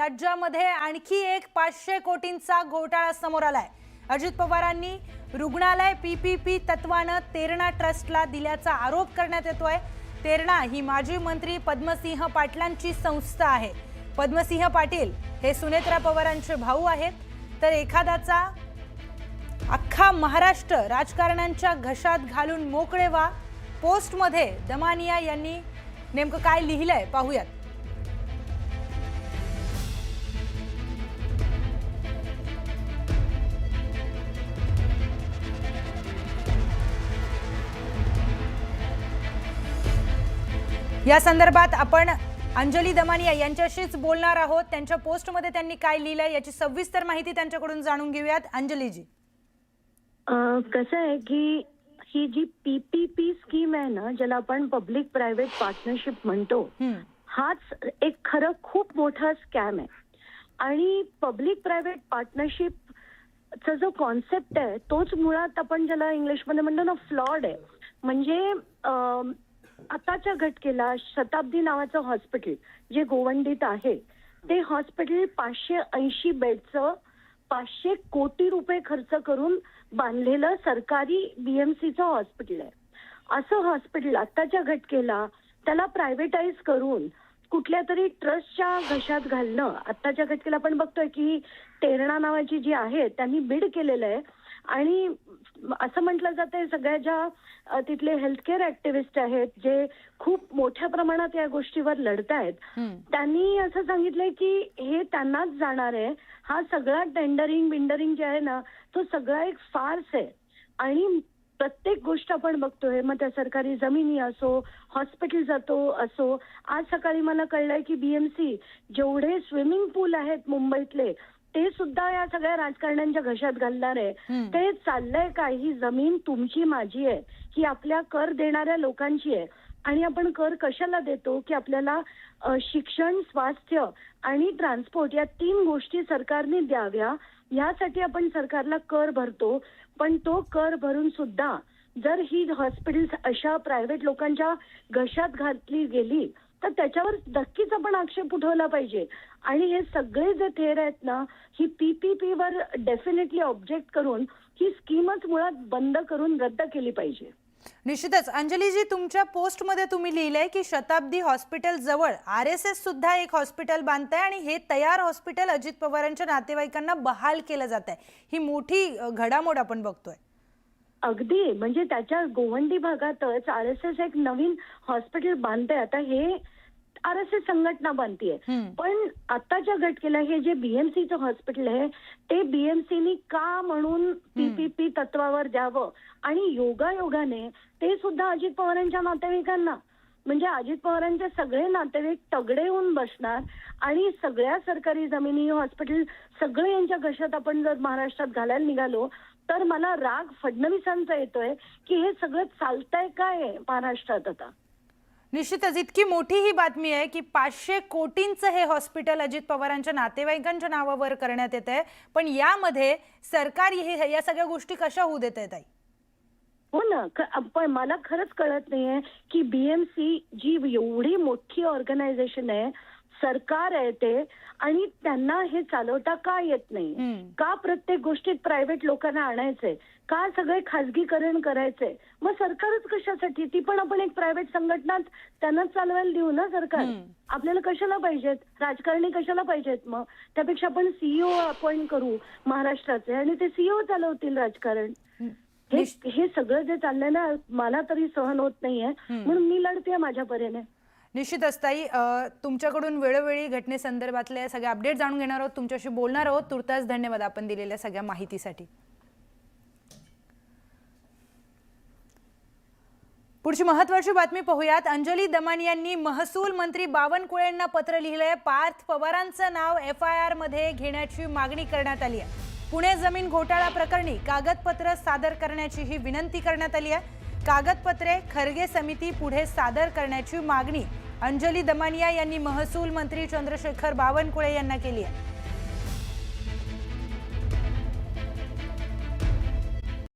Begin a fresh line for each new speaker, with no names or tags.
राज्यामध्ये आणखी एक पाचशे कोटींचा घोटाळा समोर आलाय. अजित पवारांनी रुग्णालय पीपीपी तत्वानं तेरणा ट्रस्टला दिल्याचा आरोप करण्यात येतोय. तेरणा ही माजी मंत्री पद्मसिंह पाटलांची संस्था आहे. पद्मसिंह पाटील हे सुनेत्रा पवारांचे भाऊ आहेत. तर एखाद्याचा अख्खा महाराष्ट्र राजकारण्यांच्या घशात घालून मोकळे व्हा. पोस्टमध्ये दमानिया यांनी नेमकं काय लिहिलंय पाहूयात. या संदर्भात आपण अंजली दमानिया यांच्याशीच बोलणार आहोत. त्यांच्या पोस्टमध्ये त्यांनी काय लिहिलंय याची सविस्तर माहिती त्यांच्याकडून जाणून घेऊयात. अंजलीजी.
कसं आहे की ही जी पीपीपी स्कीम आहे ना ज्याला आपण पब्लिक प्रायव्हेट पार्टनरशिप म्हणतो. हाच एक खरं खूप मोठा स्कॅम आहे. आणि पब्लिक प्रायव्हेट पार्टनरशिपचा जो कॉन्सेप्ट आहे तोच मुळात आपण ज्याला इंग्लिशमध्ये म्हणतो ना फ्लॉड आहे. म्हणजे आताच्या घटकेला शताब्दी नावाचं हॉस्पिटल जे गोवंडीत आहे ते हॉस्पिटल पाचशे ऐंशी बेडचं पाचशे कोटी रुपये खर्च करून बांधलेलं सरकारी बीएमसीचं हॉस्पिटल आहे. असं हॉस्पिटल आत्ताच्या घटकेला त्याला प्रायव्हेटाईज करून कुठल्या तरी ट्रस्टच्या घशात घालणं आत्ताच्या घटकेला आपण बघतोय की तेरणा नावाची जी आहे त्यांनी बीड केलेलं आहे. आणि असं म्हटलं जात सगळ्या ज्या तिथले हेल्थकेअर ऍक्टिव्हिस्ट आहेत जे खूप मोठ्या प्रमाणात या गोष्टीवर लढतायत. त्यांनी असं सांगितलंय की हे त्यांनाच जाणार आहे. हा सगळा टेंडरिंग बिंडरिंग जे आहे ना तो सगळा एक फार्स आहे. आणि प्रत्येक गोष्ट आपण बघतोय मग त्या सरकारी जमिनी असो हॉस्पिटल जातो असो. आज सकाळी मला कळलंय की बीएमसी जेवढे स्विमिंग पूल आहेत मुंबईतले ते सुद्धा या सगळ्या राजकारण्यांच्या घशात घालणार आहे. ते चाललंय काय ही जमीन तुमची माझी आहे. ही आपल्या कर देणाऱ्या लोकांची आहे. आणि आपण कर कशाला देतो? की आपल्याला शिक्षण स्वास्थ्य आणि ट्रान्सपोर्ट या तीन गोष्टी सरकारने द्याव्या. यासाठी आपण सरकारला कर भरतो. पण तो कर भरून सुद्धा जर ही हॉस्पिटल्स अशा प्रायव्हेट लोकांच्या घशात घातली गेली तर त्याच्यावर नक्कीच आपण आक्षेप उठवला पाहिजे. आणि हे सगळे जे थेर आहेत ना ही पीपीपी वर डेफिनेटली ऑब्जेक्ट करून ही स्कीमच मुळात बंद करून रद्द केली पाहिजे.
निश्चितच. अंजलीजी तुमच्या पोस्टमध्ये तुम्ही लिहिलंय की शताब्दी हॉस्पिटल जवळ आर एस एस सुद्धा एक हॉस्पिटल बांधतंय आणि हे तयार हॉस्पिटल अजित पवारांच्या नातेवाईकांना बहाल केलं जात आहे ही मोठी घडामोड आपण बघतोय.
अगदी. म्हणजे त्याच्या गोवंडी भागातच आर एस एस एक नवीन हॉस्पिटल बांधते आता हे आर एस एस संघटना बांधतीये. पण आताच्या घटकेला हे जे बीएमसीचं हॉस्पिटल आहे ते बीएमसीनी का म्हणून पीपीपी तत्वावर द्यावं? आणि योगायोगाने ते सुद्धा अजित पवारांच्या नातेवाईकांना म्हणजे अजित पवारांचे सगळे नातेवाईक तगडे होऊन बसणार आणि सगळ्या सरकारी जमिनी हॉस्पिटल सगळे यांच्या घशात आपण जर महाराष्ट्रात घालायला निघालो तर मला राग फडणवीसांचा येतोय की हे सगळं चालतंय काय महाराष्ट्रात आता?
निश्चितच इतकी मोठी ही बातमी आहे की पाचशे कोटींचं हे हॉस्पिटल अजित पवारांच्या नातेवाईकांच्या नावावर करण्यात येत आहे पण यामध्ये सरकार हे या सगळ्या गोष्टी कशा होऊ देत आहेत ताई?
हो ना. पण मला खरंच कळत नाहीये की बीएमसी जी एवढी मोठी ऑर्गनायझेशन आहे सरकार आहे ते आणि त्यांना हे चालवता का येत नाही. का प्रत्येक गोष्टीत प्रायव्हेट लोकांना आणायचंय? का सगळे खाजगीकरण करायचंय? मग सरकारच कशासाठी? ती पण आपण एक प्रायव्हेट संघटनाच त्यांनाच चालवायला देऊ ना सरकार. आपल्याला कशाला पाहिजेत? राजकारणी कशाला पाहिजेत मग? त्यापेक्षा आपण सीईओ अपॉइंट करू महाराष्ट्राचे आणि ते सीईओ चालवतील राजकारण. हे हे सगळं जे चाललंय ना मला तरी सहन होत नाहीये. म्हणून मी लढते माझ्या परीने
निश्चित असताई तुमच्याकडून वेळोवेळी घटनेसंदर्भातले सगळे अपडेट जाणून घेणार आहोत. तुमच्याशी बोलणार आहोत. तुर्तास धन्यवाद आपण दिलेल्या सगळ्या माहितीसाठी. पुढची महत्वाची बातमी पाहूयात. अंजली दमानी यांनी महसूल मंत्री बावनकुळेंना पत्र लिहिलंय. पार्थ पवारांचं नाव एफ आय आरमध्ये घेण्याची मागणी करण्यात आली आहे. पुणे जमीन घोटाळा प्रकरणी कागदपत्र सादर करण्याची ही विनंती करण्यात आली आहे. कागदपत्रे खरगे समिती पुढे सादर करण्याची मागणी अंजली दमानिया यांनी महसूल मंत्री चंद्रशेखर बावनकुळे यांना केली आहे.